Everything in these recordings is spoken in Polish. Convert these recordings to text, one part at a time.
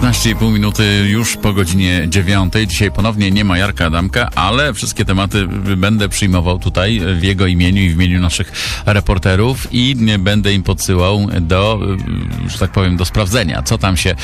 15,5 minuty już po godzinie 9. Dzisiaj ponownie nie ma Jarka Adamka, ale wszystkie tematy będę przyjmował tutaj w jego imieniu i w imieniu naszych reporterów i będę im podsyłał do, że tak powiem, do sprawdzenia, co tam się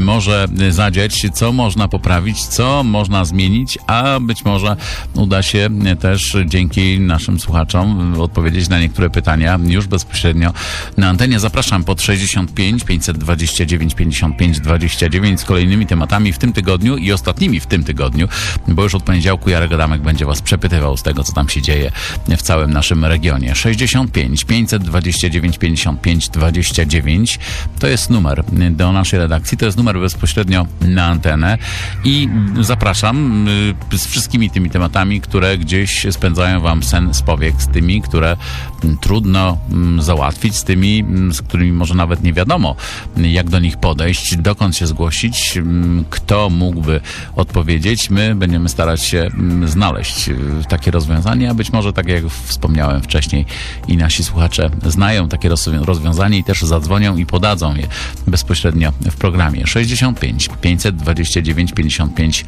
może zadzieć, co można poprawić, co można zmienić, a być może uda się też dzięki naszym słuchaczom odpowiedzieć na niektóre pytania już bezpośrednio na antenie. Zapraszam pod 65 529 55 29 z kolejnymi tematami w tym tygodniu i ostatnimi w tym tygodniu, bo już od poniedziałku Jarek Adamek będzie was przepytywał z tego, co tam się dzieje w całym naszym regionie. 65 529 55 29 to jest numer do naszej redakcji, to jest numer bezpośrednio na antenę i zapraszam y, z wszystkimi tymi tematami, które gdzieś spędzają wam sen z powiek, z tymi, które mm, trudno mm, załatwić, z tymi, mm, z którymi może nawet nie wiadomo, jak do nich podejść, dokąd się zgłosić, mm, kto mógłby odpowiedzieć. My będziemy starać się mm, znaleźć y, takie rozwiązanie, a być może, tak jak wspomniałem wcześniej, i nasi słuchacze znają takie rozwią- rozwiązanie i też zadzwonią i podadzą je bezpośrednio w programie. 65 529 55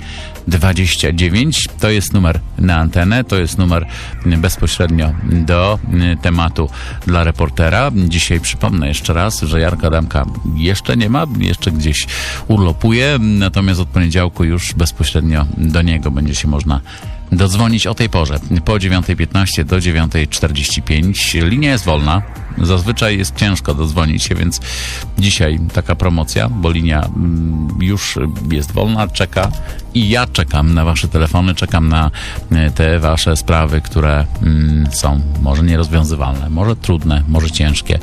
29 to jest numer na antenę, to jest numer bezpośrednio do tematu dla reportera. Dzisiaj przypomnę jeszcze raz, że Jarka Adamka jeszcze nie ma, jeszcze gdzieś urlopuje, natomiast od poniedziałku już bezpośrednio do niego będzie się można dodzwonić o tej porze, po 9.15 do 9.45. Linia jest wolna. Zazwyczaj jest ciężko dodzwonić się, więc dzisiaj taka promocja, bo linia mm, już jest wolna, czeka i ja czekam na wasze telefony, czekam na e, te wasze sprawy, które mm, są może nierozwiązywalne, może trudne, może ciężkie,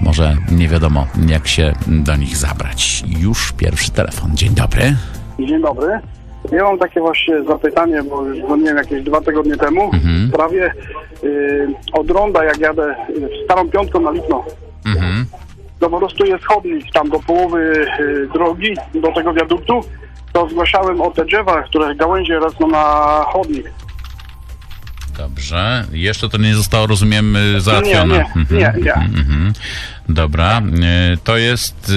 może nie wiadomo jak się do nich zabrać. Już pierwszy telefon. Dzień dobry. Dzień dobry. Ja mam takie właśnie zapytanie, bo już dzwoniłem jakieś dwa tygodnie temu. Mhm. W sprawie y, od ronda, jak jadę y, starą piątką na Lipno, Mhm. to po prostu jest chodnik tam do połowy y, drogi, do tego wiaduktu, to zgłaszałem o te drzewa, które gałęzie rosną na chodnik. Dobrze. Jeszcze to nie zostało, rozumiem, y, załatwione. nie, Mhm, nie, nie. mhm, mhm. Dobra. Y, To jest y,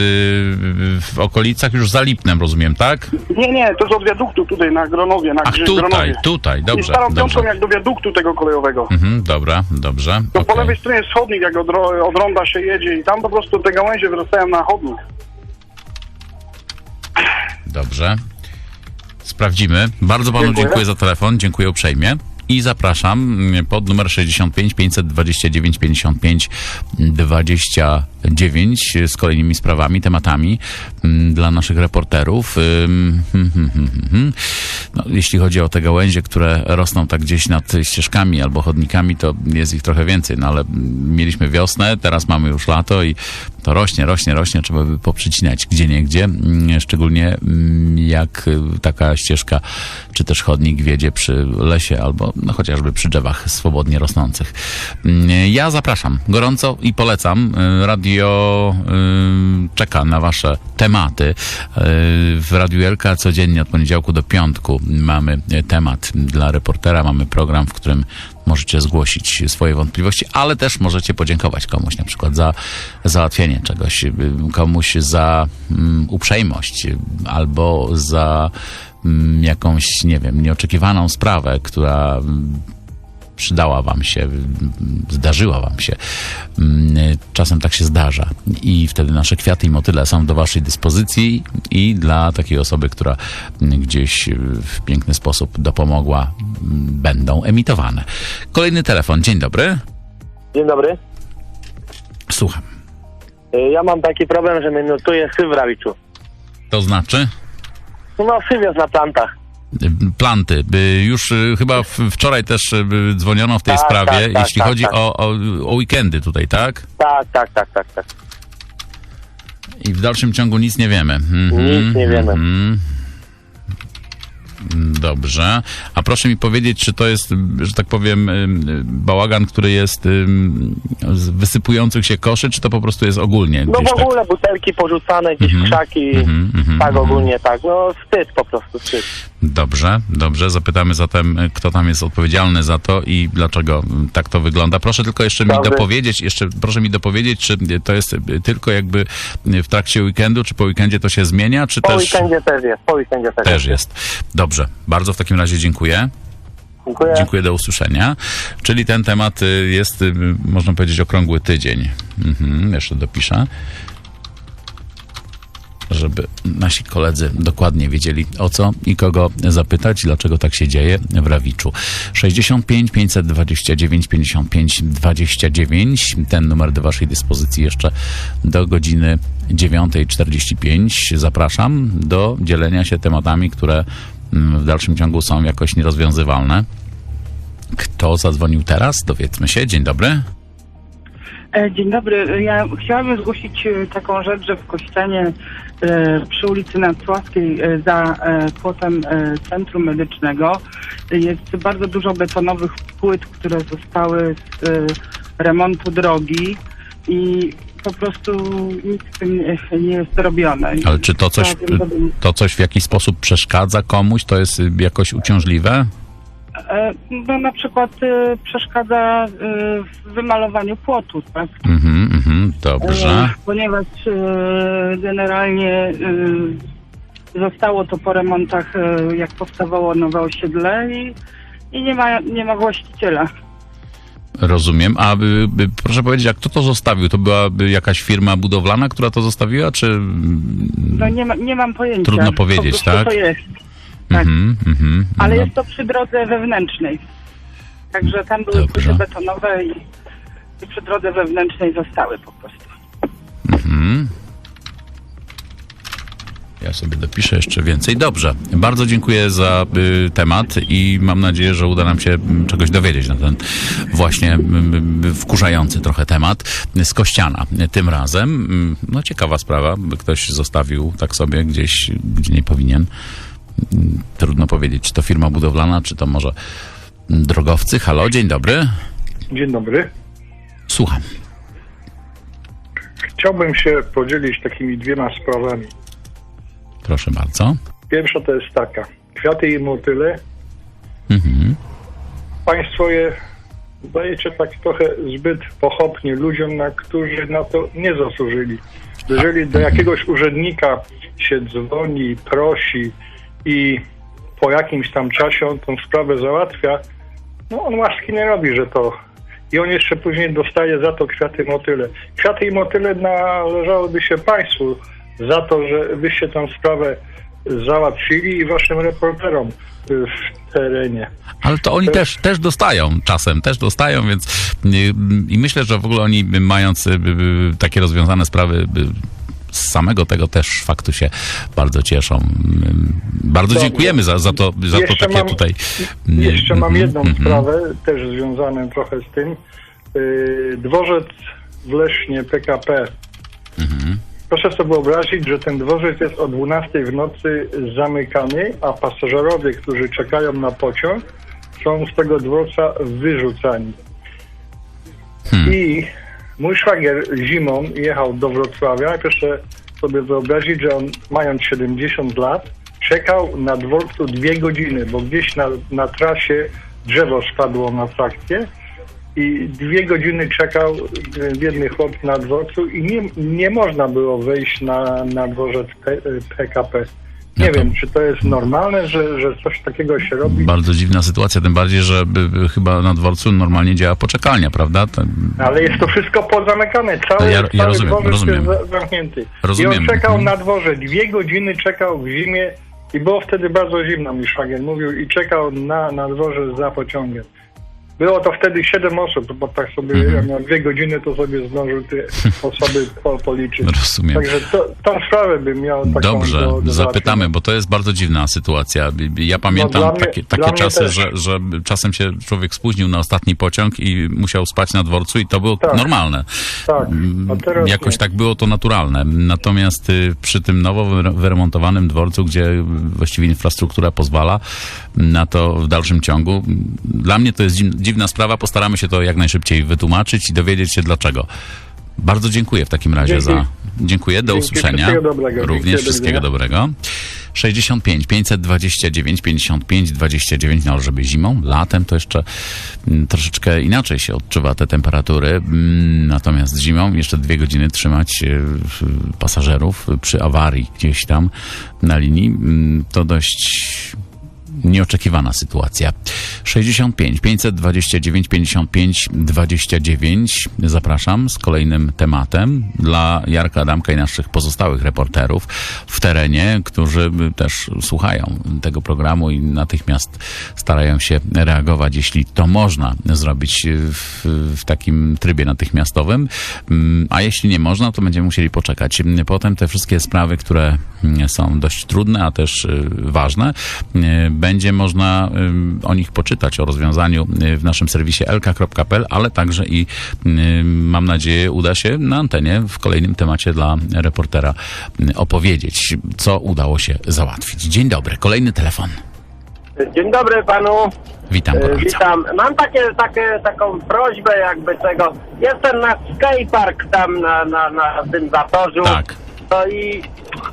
w okolicach już za Lipnem, rozumiem, tak? Nie, nie, to jest od wiaduktu tutaj na Gronowie, na Ach, tutaj, Gronowie. tutaj, I dobrze. starą dobrze. piątką jak do wiaduktu tego kolejowego. Mhm, dobra, dobrze. To po okej. lewej stronie jest chodnik, jak od, od ronda się jedzie i tam po prostu te gałęzie wyrastają na chodnik. Dobrze. Sprawdzimy. Bardzo panu Dziękuję. dziękuję za telefon, dziękuję uprzejmie. I zapraszam mm, pod numer 65 529 55 29 z kolejnymi sprawami, tematami mm, dla naszych reporterów. Hmm, hmm, hmm. No, jeśli chodzi o te gałęzie, które rosną tak gdzieś nad ścieżkami albo chodnikami, to jest ich trochę więcej, no ale mieliśmy wiosnę, teraz mamy już lato i to rośnie, rośnie, rośnie, trzeba by poprzycinać gdzie nie gdzie, mm, szczególnie jak y, taka ścieżka czy też chodnik wiedzie przy lesie albo no, chociażby przy drzewach swobodnie rosnących. Mm, Ja zapraszam gorąco i polecam. Y, Radio y, czeka na wasze tematy. Y, W Radiu codziennie od poniedziałku do piątku mamy temat dla reportera, mamy program, w którym możecie zgłosić swoje wątpliwości, ale też możecie podziękować komuś na przykład za załatwienie czegoś, komuś za mm, uprzejmość albo za jakąś, nie wiem, nieoczekiwaną sprawę, która mm, przydała wam się, mm, zdarzyła wam się. Mm, Czasem tak się zdarza i wtedy nasze kwiaty i motyle są do waszej dyspozycji i dla takiej osoby, która mm, gdzieś y, w piękny sposób dopomogła, mm, będą emitowane. Kolejny telefon. Dzień dobry. Dzień dobry. Słucham. Y, Ja mam taki problem, że mnie notuje syf w rawiczu. To znaczy? No syf jest na plantach. Planty. Y, Już y, chyba wczoraj też y, dzwoniono w tej Tak, sprawie, tak, tak, jeśli tak, chodzi tak. O, o, o weekendy tutaj, tak? Tak, tak, tak, tak, tak. I w dalszym ciągu nic nie wiemy. Mhm, Nic nie wiemy. mhm. Dobrze. A proszę mi powiedzieć, czy to jest, że tak powiem, bałagan, który jest z wysypujących się koszy, czy to po prostu jest ogólnie? No w ogóle butelki porzucane, gdzieś Mhm, krzaki, mhm, mhm, tak mhm. ogólnie tak. No wstyd po prostu, wstyd. Dobrze, dobrze. Zapytamy zatem, y, kto tam jest odpowiedzialny za to i dlaczego y, tak to wygląda. Proszę tylko jeszcze mi dopowiedzieć, jeszcze proszę mi dopowiedzieć, czy to jest y, tylko jakby y, w trakcie weekendu, czy po weekendzie to się zmienia, czy Po też weekendzie też jest, po weekendzie też, też jest. Dobrze, bardzo w takim razie dziękuję. Dziękuję. Dziękuję, do usłyszenia. Czyli ten temat jest, można powiedzieć, okrągły tydzień. Mhm, jeszcze dopiszę. Żeby nasi koledzy dokładnie wiedzieli o co i kogo zapytać, dlaczego tak się dzieje w Rawiczu. 65 529 55 29. Ten numer do Waszej dyspozycji jeszcze do godziny 9.45. Zapraszam do dzielenia się tematami, które mm, w dalszym ciągu są jakoś nierozwiązywalne. Kto zadzwonił teraz? Dowiedzmy się. Dzień dobry. E, Dzień dobry. Ja chciałabym zgłosić e, taką rzecz, że w Kościanie e, przy ulicy Nacławskiej e, za płotem Centrum Medycznego jest bardzo dużo betonowych płyt, które zostały z remontu drogi i po prostu nic z tym nie, jest robione. Ale czy to coś, to coś w jakiś sposób przeszkadza komuś? To jest y, jakoś uciążliwe? E, No na przykład e, przeszkadza e, w wymalowaniu płotu, tak? Mhm, mhm, dobrze. E, Ponieważ e, generalnie e, zostało to po remontach, e, jak powstawało nowe osiedle i, i nie, ma, nie ma właściciela. Rozumiem. A y, y, proszę powiedzieć, jak kto to zostawił? To byłaby jakaś firma budowlana, która to zostawiła, czy... mm, No nie, ma, nie mam pojęcia. Trudno powiedzieć, po tak? to jest. Tak. Mhm, mhm, Ale no, jest to przy drodze wewnętrznej. Także tam były płyty betonowe i, i przy drodze wewnętrznej zostały po prostu. mhm. Ja sobie dopiszę jeszcze więcej. Dobrze. Bardzo dziękuję za y, temat i mam nadzieję, że uda nam się mm, czegoś dowiedzieć na ten właśnie mm, y, wkurzający trochę temat z Kościana. Tym razem, mm, no ciekawa sprawa, by ktoś zostawił tak sobie gdzieś, gdzie nie powinien. Trudno powiedzieć, czy to firma budowlana, czy to może drogowcy. Halo, dzień dobry. Dzień dobry. Słucham. Chciałbym się podzielić takimi dwiema sprawami. Proszę bardzo. Pierwsza to jest taka. Kwiaty i motyle. Mhm. Państwo je dajecie tak trochę zbyt pochopnie ludziom, na którzy na to nie zasłużyli. Jeżeli do jakiegoś urzędnika się dzwoni, prosi i po jakimś tam czasie on tą sprawę załatwia, no on łaski nie robi, że to i on jeszcze później dostaje za to kwiaty i motyle. Kwiaty i motyle należałoby się państwu za to, że wyście tę sprawę załatwili i waszym reporterom y, w terenie. Ale to oni też, też dostają czasem, też dostają, więc y, i myślę, że w ogóle oni y, mając y, y, takie rozwiązane sprawy y, z samego tego też faktu się bardzo cieszą. Y, Bardzo Dobrze. dziękujemy za, za to, za to takie mam- tutaj. y, Jeszcze mam mhm, jedną mhm. sprawę, też związaną trochę z tym. Yy, Dworzec w Lesznie PKP. Mhm. Proszę sobie wyobrazić, że ten dworzec jest o 12 w nocy zamykany, a pasażerowie, którzy czekają na pociąg, są z tego dworca wyrzucani. Hmm. I mój szwagier zimą jechał do Wrocławia. Proszę sobie wyobrazić, że on mając 70 lat czekał na dworcu dwie godziny, bo gdzieś na, na trasie drzewo spadło na trakcie i dwie godziny czekał e, biedny chłop na dworcu i nie, nie można było wejść na, na dworzec P, e, PKP. Nie No to- wiem, czy to jest normalne, że, że coś takiego się robi, Bardzo dziwna sytuacja, tym bardziej, że y, y, chyba na dworcu normalnie działa poczekalnia, prawda? To- ale jest to wszystko pozamykane. Cały, Ja- ja cały rozumiem, dworzec rozumiem. jest za, zamknięty. Rozumiem. I on czekał Mhm. na dworze, dwie godziny czekał w zimie i było wtedy bardzo zimno, mi szwagier mówił, i czekał na, na dworze za pociągiem. Było to wtedy 7 osób, bo tak sobie Mhm. ja na dwie godziny to sobie zdążył te osoby po, policzyć. Rozumiem. Także to, tą sprawę bym miał taką Dobrze, do, do zapytamy, bo to jest bardzo dziwna sytuacja. Ja pamiętam No, dla mnie- takie, takie czasy, że, że czasem się człowiek spóźnił na ostatni pociąg i musiał spać na dworcu i to było Tak. normalne. Tak, teraz Jakoś nie. tak było to naturalne. Natomiast y, przy tym nowo wyre- wyremontowanym dworcu, gdzie właściwie infrastruktura pozwala na to w dalszym ciągu, dla mnie to jest dziw- dziwna sprawa. Postaramy się to jak najszybciej wytłumaczyć i dowiedzieć się dlaczego. Bardzo dziękuję w takim razie Dzięki. za. Dziękuję, do usłyszenia. wszystkiego dobrego. Również Dziękuję, do wszystkiego widzenia. dobrego. 65 529 55 29, no żeby zimą, latem to jeszcze mm, troszeczkę inaczej się odczuwa te temperatury, Mm, natomiast zimą jeszcze dwie godziny trzymać e, pasażerów przy awarii gdzieś tam na linii, mm, to dość nieoczekiwana sytuacja. 65 529 55 29. Zapraszam z kolejnym tematem dla Jarka Adamka i naszych pozostałych reporterów w terenie, którzy też słuchają tego programu i natychmiast starają się reagować, jeśli to można zrobić w, w takim trybie natychmiastowym. Mm, A jeśli nie można, to będziemy musieli poczekać. Potem te wszystkie sprawy, które mm, są dość trudne, a też y, ważne, y, będzie można y, o nich poczytać, o rozwiązaniu y, w naszym serwisie lk.pl, ale także i y, mam nadzieję uda się na antenie w kolejnym temacie dla reportera y, opowiedzieć, co udało się załatwić. Dzień dobry, kolejny telefon. Dzień dobry panu. Witam gorąco. Witam. Mam takie, takie, taką prośbę jakby tego. Jestem na skatepark tam na, na, na tym zatorzu. Tak. No i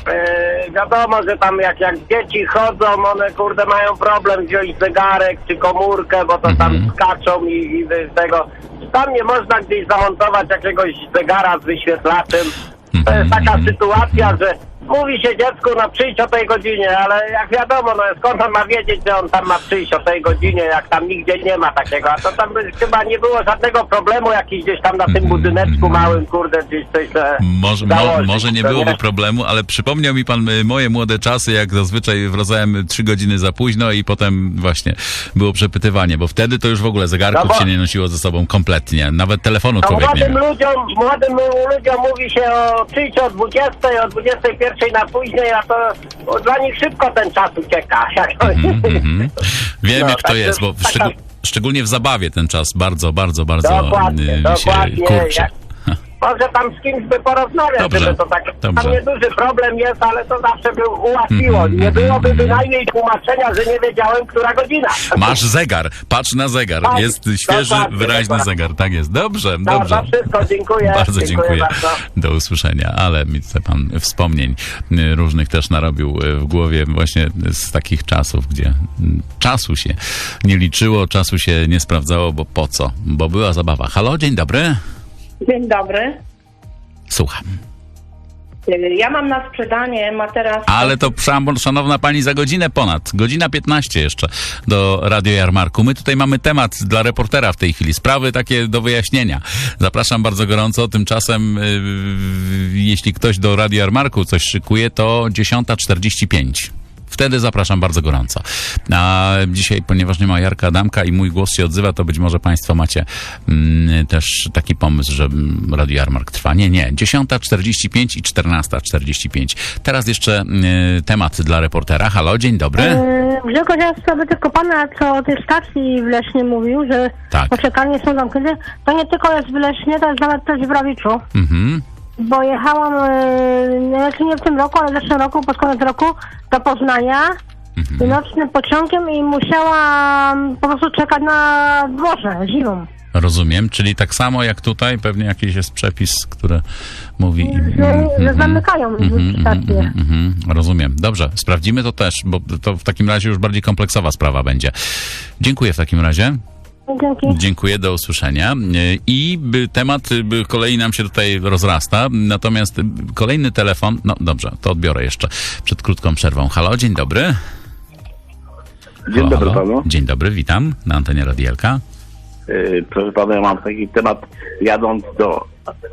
e, wiadomo, że tam jak, jak dzieci chodzą, one kurde mają problem wziąć zegarek czy komórkę, bo to Mhm. tam skaczą i, i z tego. Tam nie można gdzieś zamontować jakiegoś zegara z wyświetlaczem. To jest taka sytuacja, że mówi się dziecku, no przyjdź o tej godzinie, ale jak wiadomo, no skąd on ma wiedzieć, że on tam ma przyjść o tej godzinie, jak tam nigdzie nie ma takiego, a to tam by chyba nie było żadnego problemu jakiś gdzieś tam na tym budyneczku małym, kurde, gdzieś coś Może, mo, założyć, może nie byłoby problemu, ale przypomniał mi pan y, moje młode czasy, jak zazwyczaj wracałem trzy godziny za późno i potem właśnie było przepytywanie, bo wtedy to już w ogóle zegarków No bo- się nie nosiło ze sobą kompletnie. Nawet telefonu No człowiek nie młodym miał. ludziom, młodym ludziom mówi się o przyjść o 20, o 21 na później, a to o, dla nich szybko ten czas ucieka. Mhm. Wiemy, No, kto także jest, bo taka- szczegó- szczególnie w zabawie ten czas bardzo, bardzo, bardzo Dokładnie, y, się dokładnie. kurczy. Jak- Może tam z kimś by porozmawiać, Dobrze, żeby to tak... dobrze. Tam nieduży problem jest, ale to zawsze by ułatwiło. Mhm, Nie byłoby bynajmniej tłumaczenia, że nie wiedziałem, która godzina. Masz zegar, patrz na zegar. Tak, Jest świeży, dokładnie, wyraźny dokładnie. zegar. Tak jest. Dobrze, No, dobrze. to wszystko, dziękuję. Bardzo dziękuję. bardzo. Do usłyszenia. Ale mi pan wspomnień y, różnych też narobił y, w głowie właśnie z takich czasów, gdzie mm, czasu się nie liczyło, czasu się nie sprawdzało, bo po co? Bo była zabawa. Halo, dzień dobry. Dzień dobry. Słucham. Y, Ja mam na sprzedanie materac. Ale to, szan- szanowna pani, za godzinę ponad, godzina 15 jeszcze do Radio Jarmarku. My tutaj mamy temat dla reportera w tej chwili, sprawy takie do wyjaśnienia. Zapraszam bardzo gorąco. Tymczasem, yy, jeśli ktoś do Radio Jarmarku coś szykuje, to 10.45. Wtedy zapraszam bardzo gorąco. A dzisiaj, ponieważ nie ma Jarka Adamka i mój głos się odzywa, to być może Państwo macie mm, też taki pomysł, że Radio Jarmark trwa. Nie, nie. 10.45 i 14.45. Teraz jeszcze y, temat dla reportera. Halo, dzień dobry. Yy, Grzegorz, ja sobie tylko pana, co o tej stacji w Lesznie mówił, że Tak. poczekalnie są zamknięte, to nie tylko jest w Lesznie, to jest nawet też w Rawiczu. Mhm. Bo jechałam, yy, znaczy nie w tym roku, ale w zeszłym roku, pod koniec roku, do Poznania Mhm. nocnym pociągiem i musiałam po prostu czekać na dworze zimą. Rozumiem, czyli tak samo jak tutaj, pewnie jakiś jest przepis, który mówi... Że, że zamykają stację. Mhm, mhm, rozumiem. Dobrze, sprawdzimy to też, bo to w takim razie już bardziej kompleksowa sprawa będzie. Dziękuję w takim razie. Dzięki. Dziękuję, do usłyszenia. Y, I by temat by kolei nam się tutaj rozrasta, natomiast y, kolejny telefon, no dobrze, to odbiorę jeszcze przed krótką przerwą. Halo, dzień dobry. Dzień Halo, dobry halo. panu. Dzień dobry, witam na antenie Radielka. E, Proszę pana, ja mam taki temat. Jadąc do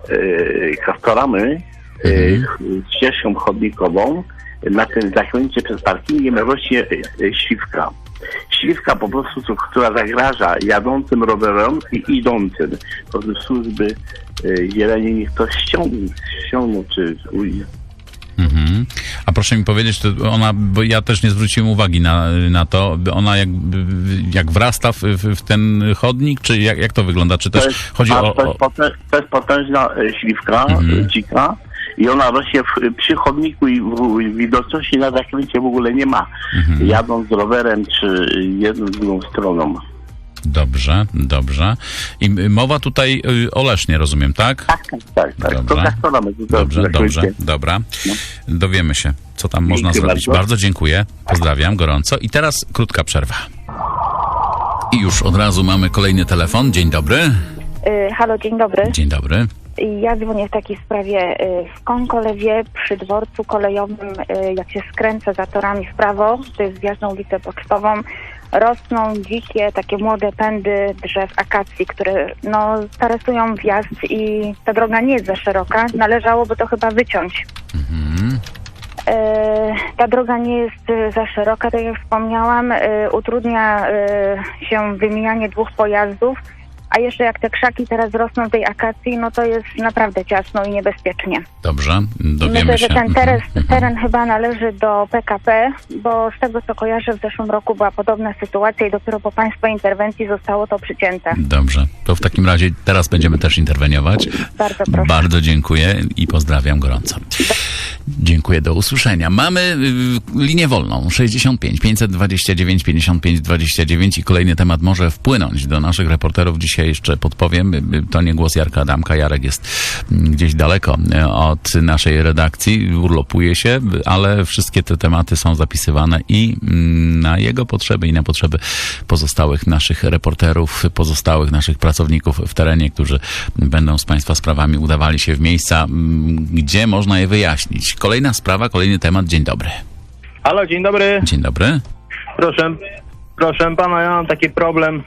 e, Kastoramy e, Mhm. ścieżką chodnikową na tym zakręcie przed parkingiem rośnie e, e, śliwka. Śliwka po prostu, która zagraża jadącym rowerom i idącym. Po prostu służby e, zieleni niech to ściągną, ściągną czy Mhm. A proszę mi powiedzieć, to ona, bo ja też nie zwróciłem uwagi na, na to, ona jak, jak wrasta w, w, ten chodnik, czy jak, jak to wygląda? Czy też chodzi a o... to, o jest to jest potężna śliwka, Mhm. dzika i ona rośnie w, przy chodniku i w, w widoczności na zakręcie w ogóle nie ma. Mhm. Jadąc rowerem czy jedną, drugą stroną. Dobrze, dobrze. I mowa tutaj y, o Lesznie, rozumiem, tak? Tak, tak, tak. To Dobrze. tak to mamy. To Dobrze, zakręcie. dobrze, dobra. Dowiemy się, co tam można zrobić. bardzo. Bardzo dziękuję, pozdrawiam gorąco. I teraz krótka przerwa. I już od razu mamy kolejny telefon. Dzień dobry. Y, Halo, dzień dobry. Dzień dobry. Ja dzwonię w takiej sprawie. y, W Konkolewie przy dworcu kolejowym, y, jak się skręca za torami w prawo, to jest wjazd na ulicę Pocztową, rosną dzikie, takie młode pędy drzew akacji, które no, taresują wjazd i ta droga nie jest za szeroka. Należałoby to chyba wyciąć. E, Ta droga nie jest za szeroka, tak jak wspomniałam, utrudnia się wymienianie dwóch pojazdów, a jeszcze jak te krzaki teraz rosną w tej akacji, no to jest naprawdę ciasno i niebezpiecznie. Dobrze, dowiemy Myślę, się. że ten Mhm, teren, mhm. teren chyba należy do PKP, bo z tego co kojarzę w zeszłym roku była podobna sytuacja i dopiero po Państwa interwencji zostało to przycięte. Dobrze, to w takim razie teraz będziemy też interweniować. Bardzo proszę. Bardzo dziękuję i pozdrawiam gorąco. Dziękuję, do usłyszenia. Mamy y, linię wolną 65 529 55 29 i kolejny temat może wpłynąć do naszych reporterów. Dzisiaj jeszcze podpowiem, to nie głos Jarka Adamka. Jarek jest mm, gdzieś daleko y, od naszej redakcji, urlopuje się, ale wszystkie te tematy są zapisywane i mm, na jego potrzeby i na potrzeby pozostałych naszych reporterów, pozostałych naszych pracowników w terenie, którzy będą z Państwa sprawami udawali się w miejsca, mm, gdzie można je wyjaśnić. Kolejna sprawa, kolejny temat. Dzień dobry. Halo, dzień dobry. Dzień dobry. Proszę, proszę pana, ja mam taki problem,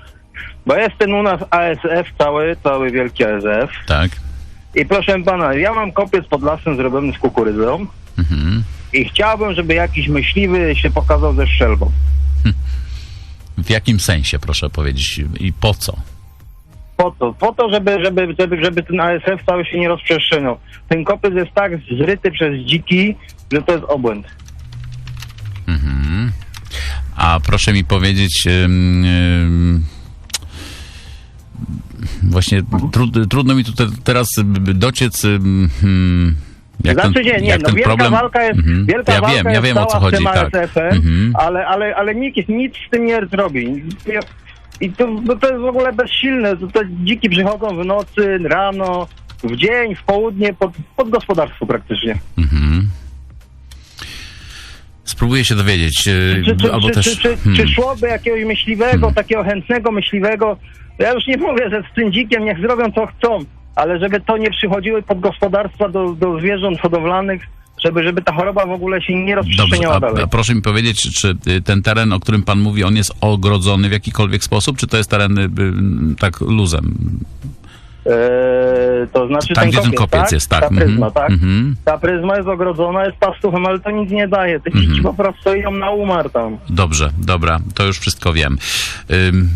bo jest ten u nas ASF cały, cały wielki ASF. Tak. I proszę pana, ja mam kopiec pod lasem zrobiony z kukurydzą Mhm. i chciałbym, żeby jakiś myśliwy się pokazał ze strzelbą. W jakim sensie, proszę powiedzieć, i po co? Po to, po to żeby, żeby, żeby, żeby ten ASF cały się nie rozprzestrzeniał. Ten kopiec jest tak zryty przez dziki, że to jest obłęd. Mhm. A proszę mi powiedzieć, ym, ym, właśnie trud, trudno mi tutaj teraz y, dociec. hmm, jak znaczy ten, nie, nie, jak no ten wielka problem... walka jest, Mhm. wielka ja walka wiem, ja wiem o co chodzi, tak. Mhm. ale, ale, ale nikt nic z tym nie zrobi. I to, no to jest w ogóle bezsilne. To, to dziki przychodzą w nocy, rano, w dzień, w południe, pod, pod gospodarstwo praktycznie. Mhm. Spróbuję się dowiedzieć, y, Czy, czy, albo czy, też... czy, czy, hmm. czy szłoby jakiegoś myśliwego, takiego chętnego myśliwego, ja już nie mówię, że z tym dzikiem niech zrobią co chcą, ale żeby to nie przychodziły pod gospodarstwa do, do zwierząt hodowlanych, żeby, żeby ta choroba w ogóle się nie Dobrze, rozprzestrzeniała a, dalej. a proszę mi powiedzieć, czy, czy y, ten teren, o którym pan mówi, on jest ogrodzony w jakikolwiek sposób, czy to jest teren y, y, tak luzem? Eee, to znaczy Tam, ten gdzie ten kopiec, kopiec tak? jest, tak. Ta pryzma, Mhm, tak? mhm. Ta pryzma jest ogrodzona, jest pastuchem, ale to nic nie daje. Te Mhm. dzieci po prostu idą na umar tam. Dobrze, dobra, to już wszystko wiem. Ym,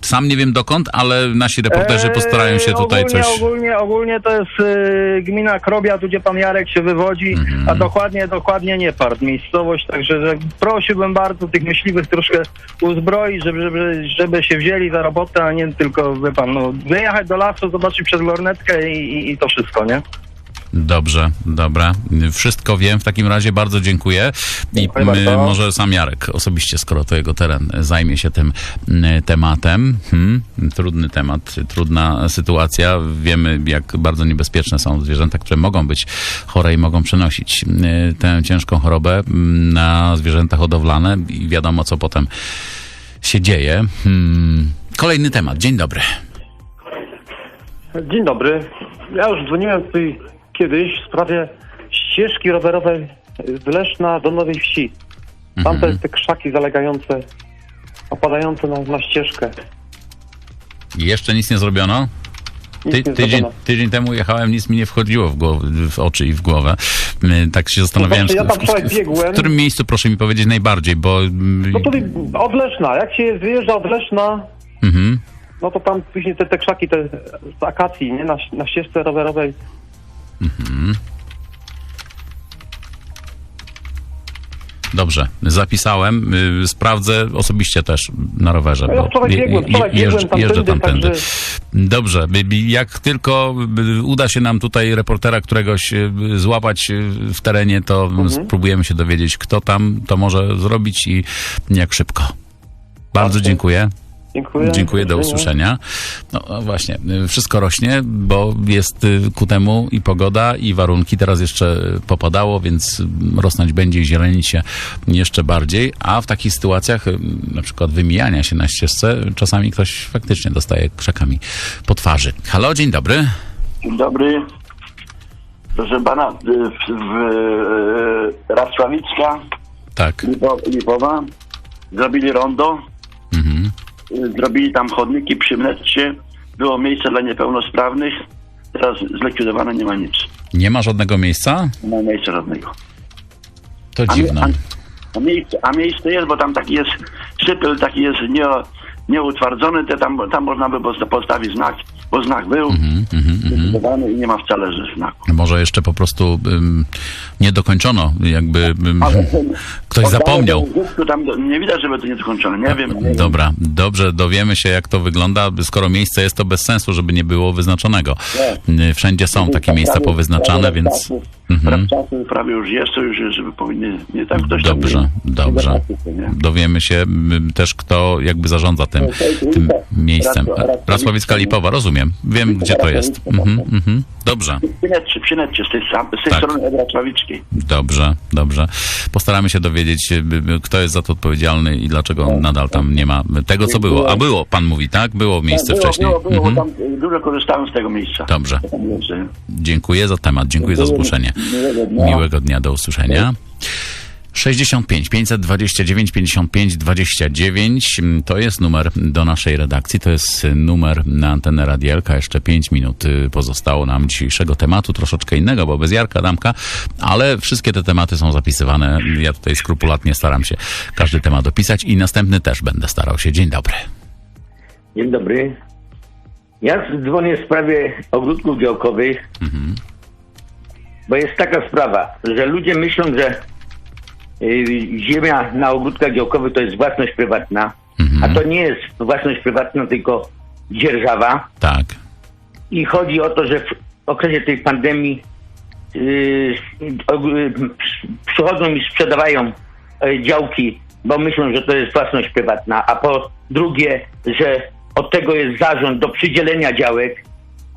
sam nie wiem dokąd, ale nasi reporterzy postarają się tutaj ogólnie, coś... Ogólnie, ogólnie to jest y, gmina Krobia, tu gdzie pan Jarek się wywodzi, Mhm. a dokładnie, dokładnie nie part miejscowość, także że prosiłbym bardzo tych myśliwych troszkę uzbroić, żeby, żeby, żeby się wzięli za robotę, a nie tylko, wie pan, no, wyjechać do lasu, zobaczyć przez lornetkę i, i, i to wszystko, nie? Dobrze, dobra. Wszystko wiem, w takim razie bardzo dziękuję. I może sam Jarek osobiście, skoro to jego teren, zajmie się tym m, tematem. Hmm, trudny temat, trudna sytuacja. Wiemy, jak bardzo niebezpieczne są zwierzęta, które mogą być chore i mogą przenosić m, tę ciężką chorobę na zwierzęta hodowlane i wiadomo, co potem się dzieje. Hmm. Kolejny temat. Dzień dobry. Dzień dobry. Ja już dzwoniłem tutaj kiedyś w sprawie ścieżki rowerowej z Leszna do Nowej Wsi. Tam to jest te krzaki zalegające, opadające na, na ścieżkę. Jeszcze nic nie zrobiono? Ty, tydzień, tydzień temu jechałem, nic mi nie wchodziło w, głow, w oczy i w głowę. y, tak się zastanawiałem, znaczy, ja tam w, w, w, którym miejscu proszę mi powiedzieć najbardziej, bo... mm, No tutaj od Leszna, jak się wyjeżdża od Leszna, Mhm. no to tam później te, te krzaki te z akacji, nie? Na, na ścieżce rowerowej. Mhm. Dobrze, zapisałem. y, Sprawdzę osobiście też na rowerze. No ja wczoraj biegłem, wczoraj biegłem jeżdżę, tamtędy, także- Dobrze, y, y, jak tylko uda się nam tutaj reportera któregoś złapać w terenie, to Mhm. spróbujemy się dowiedzieć, kto tam to może zrobić i jak szybko. Bardzo dziękuję. Dziękuję. Dziękuję, do usłyszenia. No właśnie, y, wszystko rośnie, bo jest y, ku temu i pogoda, i warunki. Teraz jeszcze popadało, więc y, rosnąć będzie i zielenić się jeszcze bardziej. A w takich sytuacjach, y, na przykład wymijania się na ścieżce, czasami ktoś faktycznie dostaje krzakami po twarzy. Halo, dzień dobry. Dzień dobry. Proszę pana, w, w, w Racławicka, Tak. Lipo, Lipowa, zrobili rondo, Mhm. Y, zrobili tam chodniki przy mleczcie, było miejsce dla niepełnosprawnych, teraz zlikwidowane nie ma nic, Nie ma żadnego miejsca? nie ma miejsca żadnego. To A, dziwne. a, a, miejsce, a miejsce jest, bo tam taki jest szczypel, taki jest nie, nieutwardzony, te tam, tam można by posta- postawić znak, bo znak był zlikwidowany i nie ma wcale że znaku. Może jeszcze po prostu ym, nie dokończono, jakby ktoś zapomniał. Tam nie widać, żeby to nie skończone, nie wiem. Nie wiem. Dobra, dobrze, dowiemy się jak to wygląda. Skoro miejsce jest, to bez sensu, żeby nie było wyznaczonego. Y, Wszędzie są takie miejsca powyznaczane, więc... Mhm. Czasu prawie już jest, to już jest, żeby powinny, nie tak ktoś tam Dobrze, nie- dobrze. nie nie? Dowiemy się też, kto jakby zarządza tym, tym miejscem. Racławicka Lipowa, rozumiem. Wiem, gdzie to jest. Mhm, mhm. Dobrze, Przy netcie, przy netcie, z tej, z tej Tak. strony Wrocławickiej. dobrze, dobrze. Postaramy się dowiedzieć, kto jest za to odpowiedzialny i dlaczego nadal tam nie ma tego, co było. A było, pan mówi, tak? Było miejsce było, wcześniej. Było, było, Mhm. tam dużo korzystałem z tego miejsca. Dobrze. Dziękuję za temat, dziękuję za zgłoszenie. Miłego dnia. Miłego dnia, do usłyszenia. 65 529 55 29 mm, to jest numer do naszej redakcji, to jest numer na antenę Radielka. Jeszcze 5 minut y, pozostało nam dzisiejszego tematu, troszeczkę innego, bo bez Jarka Damka, ale wszystkie te tematy są zapisywane. Ja tutaj skrupulatnie staram się każdy temat opisać i następny też będę starał się. Dzień dobry. Dzień dobry. Ja dzwonię w sprawie ogródków działkowych, bo jest taka sprawa, że ludzie myślą, że y, ziemia na ogródkach działkowych to jest własność prywatna, a to nie jest własność prywatna, tylko dzierżawa. Tak. I chodzi o to, że w okresie tej pandemii yy, og- y, przychodzą i sprzedawają y, działki, bo myślą, że to jest własność prywatna, a po drugie, że od tego jest zarząd do przydzielenia działek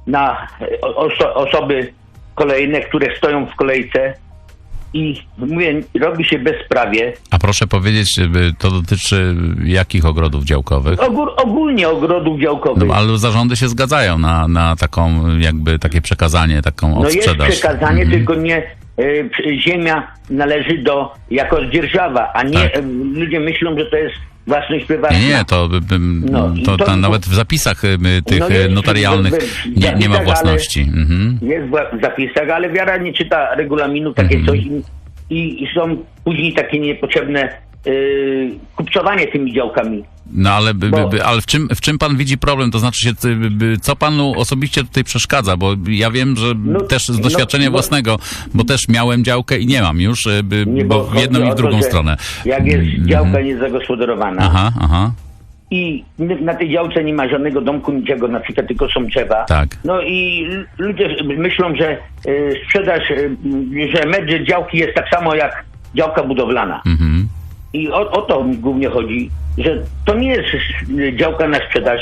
na y, oso- osoby kolejne, które stoją w kolejce i mówię, robi się bezprawie. A proszę powiedzieć, to dotyczy jakich ogrodów działkowych? Ogól, ogólnie ogrodów działkowych. No, ale zarządy się zgadzają na, na taką, jakby takie przekazanie, taką No jest odsprzedaż. przekazanie, Mhm. tylko nie ziemia należy do jako dzierżawa, a nie Tak. y, ludzie myślą, że to jest własność prywatna. Nie, nie, to, No i to, to- to nawet w zapisach y, tych No y, jest, notarialnych nie, nie ma własności. Mhm. Jest w zapisach, ale wiara nie czyta regulaminu, takie Mhm. coś i, i są później takie niepotrzebne y, kupcowanie tymi działkami. No ale, by, by, Bo- by, ale w, czym, w czym pan widzi problem? To znaczy się, by- co panu osobiście tutaj przeszkadza? Bo ja wiem, że też z no, doświadczenia no- własnego, bo też miałem działkę i nie mam już, y, Nie, bo w chodzi jedną i w to, drugą że stronę. Jak jest Mhm. działka niezagospodarowana Aha, aha. i na tej działce nie ma żadnego domku, niczego, na przykład tylko są drzewa. Tak. No i ludzie myślą, że y, sprzedaż, że metr działki jest tak samo jak działka budowlana. Mhm. I o, o to mi głównie chodzi, że to nie jest działka na sprzedaż,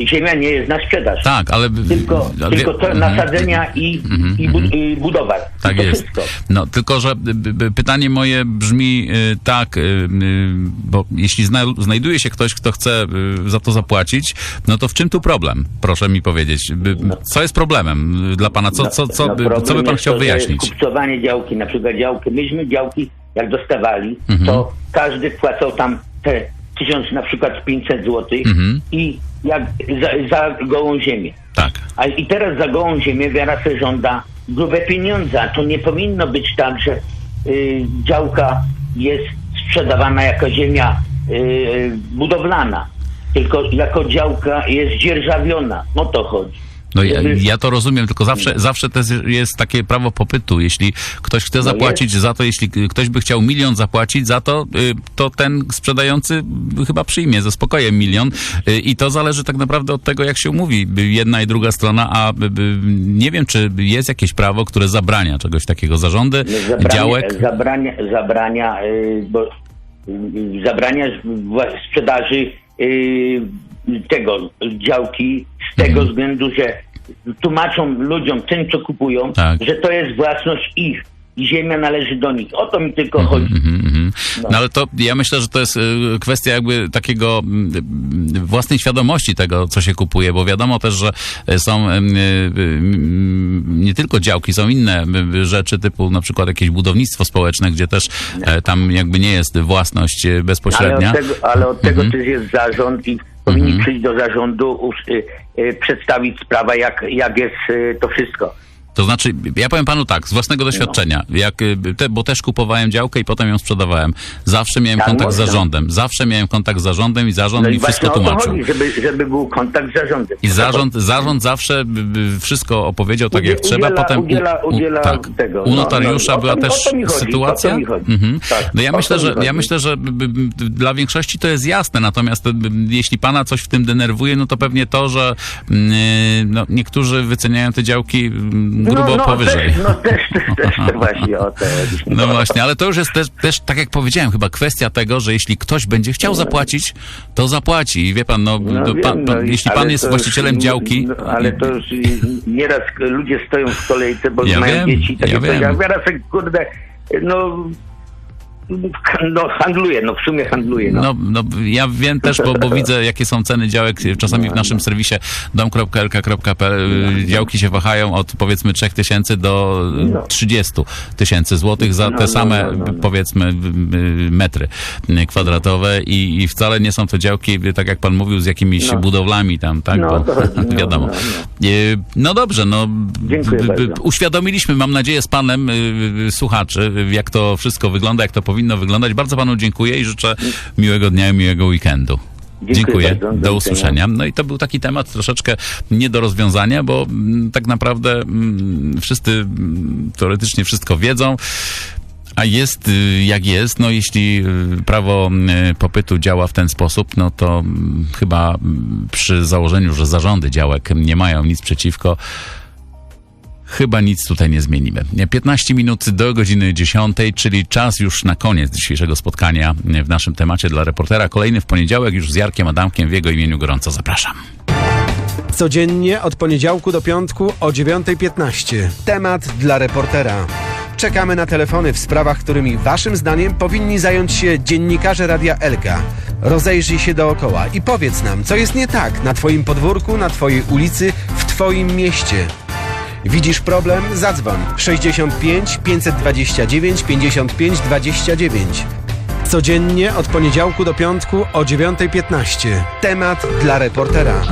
ziemia nie jest na sprzedaż. Tak, ale... Tylko, ale- tylko to Mhm. nasadzenia i, Mhm, i, bu, i budowa. Tak jest. Wszystko. No, tylko że pytanie moje brzmi y, tak, y, y, bo jeśli zna, znajduje się ktoś, kto chce y, za to zapłacić, no to w czym tu problem? Proszę mi powiedzieć. Y, Co jest problemem y, dla pana? Co, co, co, No, co by pan chciał to, wyjaśnić? Kupcowanie działki, na przykład działki. Myśmy działki, jak dostawali, Mhm. to każdy wpłacał tam te tysiąc, na przykład 500 złotych Mhm. i jak za, za gołą ziemię. Tak. A i teraz za gołą ziemię wiara sobie żąda grube pieniądze. To nie powinno być tak, że y, działka jest sprzedawana jako ziemia y, budowlana, tylko jako działka jest dzierżawiona. O to chodzi. No ja, ja to rozumiem, tylko zawsze, zawsze to jest- takie prawo popytu. Jeśli ktoś chce zapłacić za to, jeśli ktoś by chciał milion zapłacić za to, y, to ten sprzedający chyba przyjmie ze spokojem milion y, i to zależy tak naprawdę od tego, jak się umówi y, jedna i druga strona, a nie wiem, czy jest jakieś prawo, które zabrania czegoś takiego. Zarządy zabrania, działek... Zabrania, zabrania, y, bo, zabrania sprzedaży tego działki z tego Mhm. względu, że tłumaczą ludziom, tym co kupują, Tak. że to jest własność ich i ziemia należy do nich. O to mi tylko Mhm, chodzi. mhm, mhm. No ale to ja myślę, że to jest y, kwestia jakby takiego mm, mm, własnej świadomości tego, co się kupuje, bo wiadomo też, że y, są y, y, y, nie tylko działki, są inne y, rzeczy typu na przykład jakieś budownictwo społeczne, gdzie też e, tam jakby nie jest własność y, Ale bezpośrednia. od tego, ale od tego Mhm. też jest zarząd i powinni przyjść do zarządu, y, y, przedstawić sprawę, jak, jak jest y, to wszystko. To znaczy, ja powiem panu tak, z własnego doświadczenia, jak, y, te, bo też kupowałem działkę i potem ją sprzedawałem. Zawsze miałem Tak, kontakt z zarządem. Zawsze miałem kontakt z zarządem i zarząd No mi i wszystko właśnie o to tłumaczył. chodzi, żeby, żeby był kontakt z zarządem. I zarząd, zarząd zawsze by- by wszystko opowiedział tak, jak Udzie- trzeba, udziela- potem u- udziela- u, tak, tego. u No, notariusza no, to była mi- też mi chodzi, sytuacja. mi. Mhm. Tak, no ja myślę, mi że ja myślę, że dla większości to jest jasne, natomiast jeśli pana coś w tym denerwuje, no to pewnie to, że mm, no, niektórzy wyceniają te działki mm, grubo no, no, powyżej. Też, no też, też, też to właśnie o to. No właśnie, ale to już jest też, też, tak jak powiedziałem, chyba kwestia tego, że jeśli ktoś będzie chciał zapłacić, to zapłaci. I wie pan, no, No no, pan, no pan, jeśli pan jest właścicielem już- działki... No, ale to już nieraz ludzie stoją w kolejce, bo Ja mają wiem, dzieci. Tak ja wiem. ja raz kurde, no, no handluję, no w sumie handluję. No. No, no, ja wiem też, bo, bo widzę, jakie są ceny działek. Czasami w naszym serwisie dom.lk.pl y, działki się wahają od powiedzmy 3 tysięcy do y, 30 tysięcy złotych za te same, powiedzmy, y, y, metry kwadratowe i, i wcale nie są to działki, tak jak pan mówił, z jakimiś No. budowlami tam, tak? No, bo, wiadomo. no, No dobrze, no. Dziękuję. Uświadomiliśmy, mam nadzieję, z panem słuchaczy, jak to wszystko wygląda, jak to powinno wyglądać. Bardzo panu dziękuję i życzę miłego dnia i miłego weekendu. Dziękuję bardzo, do usłyszenia. No i to był taki temat troszeczkę nie do rozwiązania, bo mm, tak naprawdę mm, wszyscy mm, teoretycznie wszystko wiedzą. A jest y, jak jest, no jeśli y, prawo y, popytu działa w ten sposób, no to chyba przy założeniu, że zarządy działek nie mają nic przeciwko, Chyba nic tutaj nie zmienimy. 15 minut do godziny 10, czyli czas już na koniec dzisiejszego spotkania w naszym temacie dla reportera. Kolejny w poniedziałek już z Jarkiem Adamkiem w jego imieniu gorąco zapraszam. Codziennie od poniedziałku do piątku o 9.15. Temat dla reportera. Czekamy na telefony w sprawach, którymi Waszym zdaniem powinni zająć się dziennikarze Radia Elka. Rozejrzyj się dookoła i powiedz nam, co jest nie tak na Twoim podwórku, na Twojej ulicy, w Twoim mieście. Widzisz problem? Zadzwoń 65 529 55 29. Codziennie od poniedziałku do piątku o 9.15. Temat dla reportera.